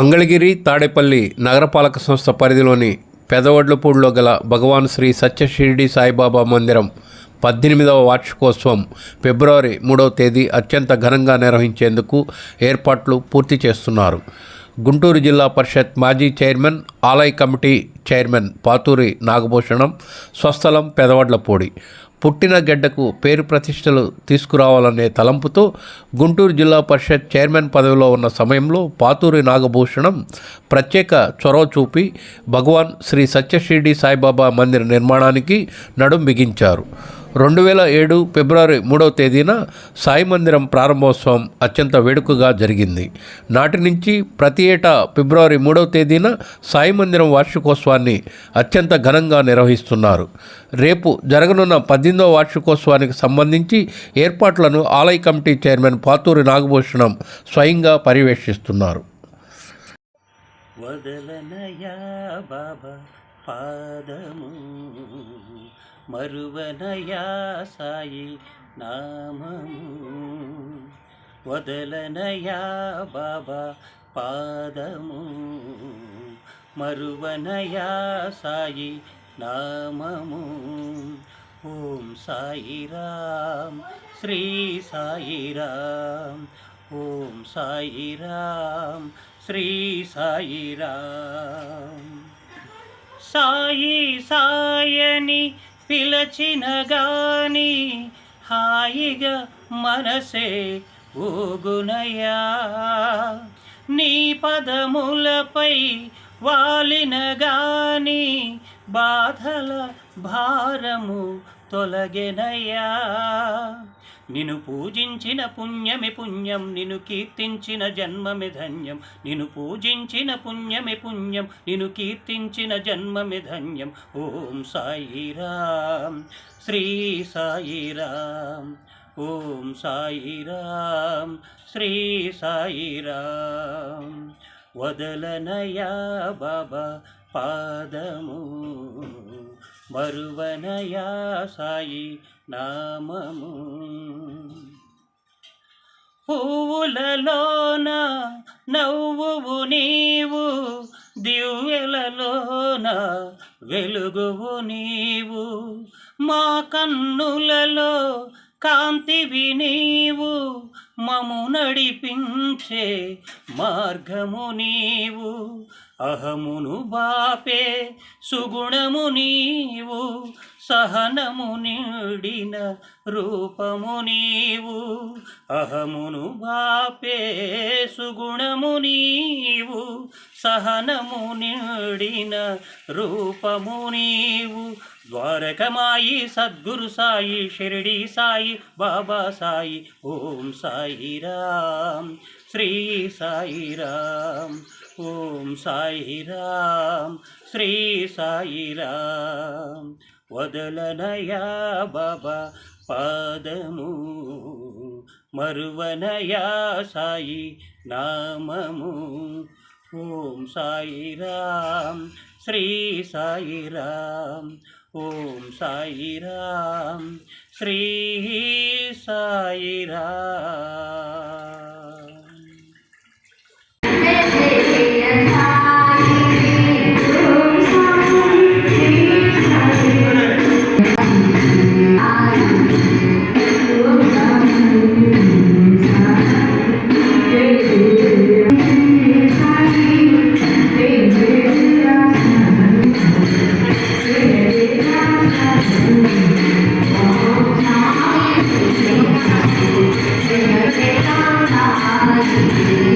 మంగళగిరి తాడేపల్లి నగరపాలక సంస్థ పరిధిలోని పెదవడ్లపూడిలో గల భగవాన్ శ్రీ సత్యషిరిడి సాయిబాబా మందిరం పద్దెనిమిదవ వార్షికోత్సవం ఫిబ్రవరి మూడవ తేదీ అత్యంత ఘనంగా నిర్వహించేందుకు ఏర్పాట్లు పూర్తి చేస్తున్నారు. గుంటూరు జిల్లా పరిషత్ మాజీ చైర్మన్ ఆలయ కమిటీ చైర్మన్ పాతూరి నాగభూషణం స్వస్థలం పెదవడ్లపూడి. పుట్టిన గడ్డకు పేరు ప్రతిష్టలు తీసుకురావాలనే తలంపుతో గుంటూరు జిల్లా పరిషత్ చైర్మన్ పదవిలో ఉన్న సమయంలో పాతూరి నాగభూషణం ప్రత్యేక చొరవ చూపి భగవాన్ శ్రీ సత్యషిర్డి సాయిబాబా మందిర నిర్మాణానికి నడుం బిగించారు. రెండు వేల ఏడు ఫిబ్రవరి మూడవ తేదీన సాయి మందిరం ప్రారంభోత్సవం అత్యంత వేడుకగా జరిగింది. నాటి నుంచి ప్రతి ఏటా ఫిబ్రవరి మూడవ తేదీన సాయి మందిరం వార్షికోత్సవాన్ని అత్యంత ఘనంగా నిర్వహిస్తున్నారు. రేపు జరగనున్న పద్దెనిమిదవ వార్షికోత్సవానికి సంబంధించి ఏర్పాట్లను ఆలయ కమిటీ చైర్మన్ పాతూరి నాగభూషణం స్వయంగా పర్యవేక్షిస్తున్నారు. వదలనయా బాబా పాదము. మరువనయా సాయి నామము వదలనయా బాబా పాదము మరువనయా సాయి నామము ఓం సాయిరాం శ్రీ సాయిరాం ఓం సాయిరాం శ్రీ సాయిరాం సాయి సాయని పిలచిన గాని హాయిగా మనసే ఊగునయా నీ పదములపై వాలిన గాని బాధల భారము తొలగెనయ్యా. నిన్ను పూజించిన పుణ్యమి పుణ్యం నిన్ను కీర్తించిన జన్మమి ధన్యం. నిన్ను పూజించిన పుణ్యమి పుణ్యం నిన్ను కీర్తించిన జన్మమి ధన్యం. ఓం సాయిరాం శ్రీ సాయిరాం ఓం సాయిరాం శ్రీ సాయిరాం వదలనయా బాబా పాదము. మరువనయా సాయి నామము. పువ్వులలోన నవ్వువు నీవు దివ్యలలోన వెలుగువు నీవు. మా కన్నులలో కాంతివి నీవు మము నడిపించే మార్గము నీవు. అహమును బాపే సుగుణము నీవు సహనము నిండిన రూపము నీవు. అహమును బాపే సుగుణము నీవు సహనము నిండిన రూపము నీవు. ద్వారకమాయి సద్గురు సాయి షిరిడి సాయి బాబా సాయి ఓం సాయి రామ్ శ్రీ సాయి రామ్. ఓం సాయిరామ్ శ్రీ సాయిరామ్ వదలనయా బాబా పాదము మరువనయా సాయి నామము. ఓం సాయిరామ్ శ్రీ సాయిరామ్ ఓం సాయిరామ్ శ్రీ సాయిరామ్ Amém.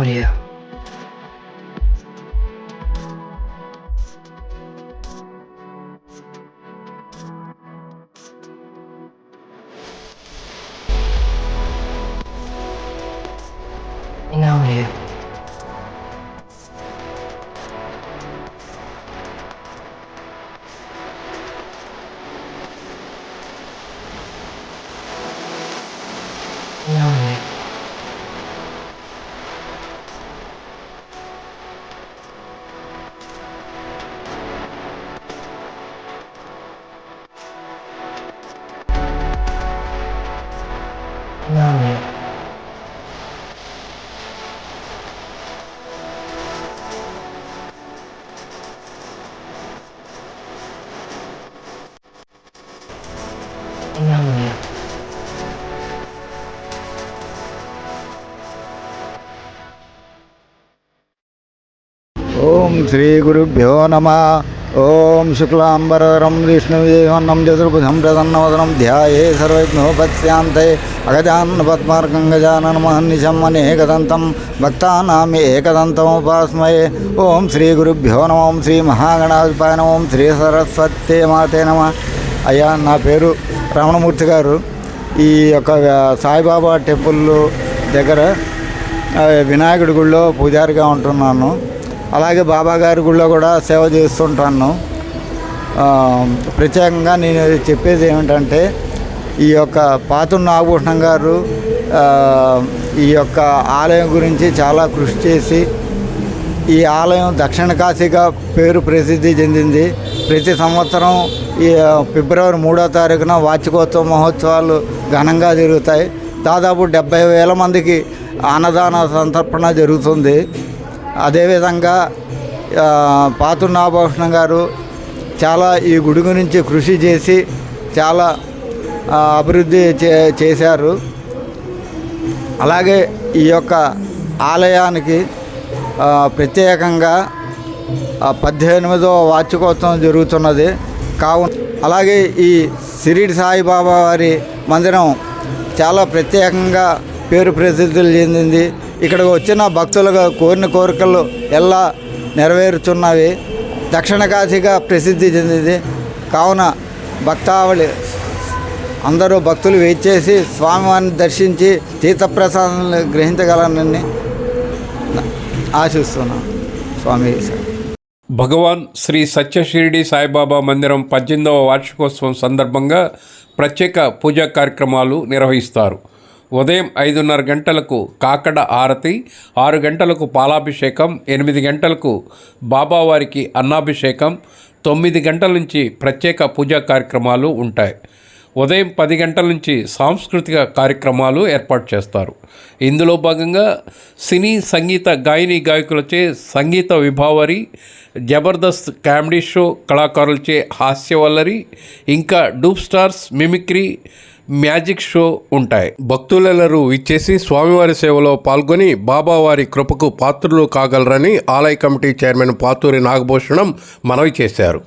Audio. ఓం శ్రీ గురుభ్యో నమ. ఓం శుక్లాంబరధరం విష్ణువేహన్నం చతుర్భుజం ప్రసన్నవదనం ధ్యాయే సర్వజ్ఞోపత్యాంతే అగజాన్న పద్మార్గం గజానన మహర్నిశం అనేకదంతం భక్తానామి ఏకదంతముపాస్మయే. ఓం శ్రీ గురుభ్యో నమం ఓం శ్రీ మహాగణాధిపాయ నమం శ్రీ సరస్వతే మాతే నమ. అయ్యా నా పేరు రమణమూర్తి గారు. ఈ యొక్క సాయిబాబా టెంపుల్ దగ్గర వినాయకుడి గుడిలో పూజారిగా ఉంటున్నాను. అలాగే బాబా గారి గుడిలో కూడా సేవ చేస్తుంటాను. ప్రత్యేకంగా నేను చెప్పేది ఏమిటంటే ఈ యొక్క పాతున్న నాగభూషణం గారు ఈ యొక్క ఆలయం గురించి చాలా కృషి చేసి ఈ ఆలయం దక్షిణ కాశీగా పేరు ప్రసిద్ధి చెందింది. ప్రతి సంవత్సరం ఈ ఫిబ్రవరి మూడో తారీఖున వార్షికోత్సవ మహోత్సవాలు ఘనంగా జరుగుతాయి. దాదాపు డెబ్బై వేల మందికి అన్నదాన సంతర్పణ జరుగుతుంది. అదేవిధంగా ఆ, పాతూరు గారు చాలా ఈ గుడి గురించి కృషి చేసి చాలా అభివృద్ధి చే చేశారు. అలాగే ఈ యొక్క ఆలయానికి ప్రత్యేకంగా పద్దెనిమిదవ వార్షికోత్సవం జరుగుతున్నది. కావున అలాగే ఈ సిరిడి సాయిబాబా వారి మందిరం చాలా ప్రత్యేకంగా పేరు ప్రసిద్ధులు చెందింది. ఇక్కడికి వచ్చిన భక్తులుగా కోరిన కోరికలు ఎలా నెరవేరుచున్నవి దక్షిణ కాశీగా ప్రసిద్ధి చెందింది. కావున భక్తావళి అందరూ భక్తులు వెయిట్ చేసి స్వామివారిని దర్శించి తీర్థప్రసాదాలను గ్రహించగలనని ఆశిస్తున్నాను స్వామి భగవాన్ శ్రీ సత్యషిరిడి సాయిబాబా మందిరం పద్దెనిమిదవ వార్షికోత్సవం సందర్భంగా ప్రత్యేక పూజా కార్యక్రమాలు నిర్వహిస్తారు. ఉదయం ఐదున్నర గంటలకు కాకడ ఆరతి ఆరు గంటలకు పాలాభిషేకం ఎనిమిది గంటలకు బాబావారికి అన్నాభిషేకం తొమ్మిది గంటల నుంచి ప్రత్యేక పూజా కార్యక్రమాలు ఉంటాయి. ఉదయం పది గంటల నుంచి సాంస్కృతిక కార్యక్రమాలు ఏర్పాటు చేస్తారు. ఇందులో భాగంగా సినీ సంగీత గాయని గాయకులచే సంగీత విభావరి జబర్దస్త్ కామెడీ షో కళాకారులచే హాస్యవల్లరి ఇంకా dupe stars mimicry magic show ఉంటాయి. భక్తులెల్లరూ ఇచ్చేసి స్వామివారి సేవలో పాల్గొని బాబావారి కృపకు పాత్రులు కాగలరని ఆలయ కమిటీ చైర్మన్ పాతూరి నాగభూషణం మనవి చేశారు.